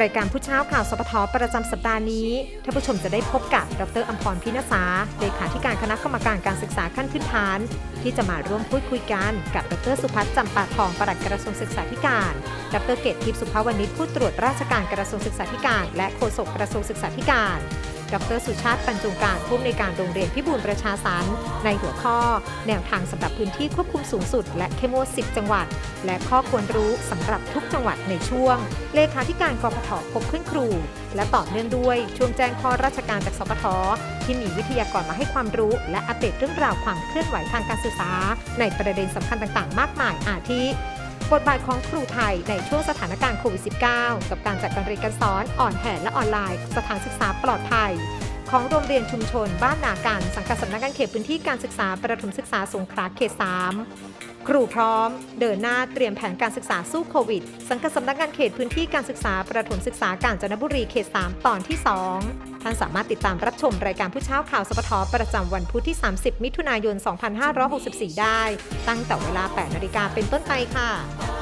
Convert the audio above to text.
รายการผู้เช้าข่าวสปทประจำสัปดาห์นี้ท่านผู้ชมจะได้พบกับดรอัมพรพินาศาเลขาธิการคณะกรรมการการศึกษาขั้นพื้นฐาน ที่จะมาร่วมพูดคุยกันกับดรสุพัฒน์จำปาทองปลัดกระทรวงศึกษาธิการ ดรเกตทิพย์สุภาวณิชผู้ตรวจราชการกระทรวงศึกษาธิการ และโฆษกกระทรวงศึกษาธิการ ดรสุชาติปัญจุงการผู้อำนวยการโรงเรียนพิบูลประชาสรรในหัวข้อ แนวทางสำหรับพื้นที่ควบคุมสูงสุด และเข้มงวด10 จังหวัด และข้อควรรู้สำหรับทุกจังหวัดในช่วง เลขาธิการกพทพบขึ้นครู และต่อเนื่องด้วยช่วงแจ้งข้อราชการจากสปทที่มีวิทยากรมาให้ความรู้ และอัปเดตเรื่องราวความเคลื่อนไหวทางการศึกษา ในประเด็นสำคัญต่าง ๆ มากมายอาทิ บทบาทของครูไทยในช่วงสถานการณ์โควิด -19 กับการจัดการเรียนการสอนอ่อนแผนและออนไลน์ สถานศึกษาปลอดภัย ของโรงเรียนชุมชน บ้านนาการสังกัดสำนักงานเขตพื้นที่การศึกษาประถมศึกษาสงขลาเขต 3 ครูพร้อม เดินหน้าเตรียมแผนการศึกษาสู้โควิด สังกัดสำนักงานเขตพื้นที่การศึกษาประถมศึกษากาญจนบุรีเขต 3 ตอนที่ 2 ท่านสามารถติดตามรับชมรายการผู้เช้าข่าวสปทประจำวันพุธที่ 30 มิถุนายน 2564 ได้ ตั้งแต่เวลา 8 นาฬิกาเป็นต้นไปค่ะ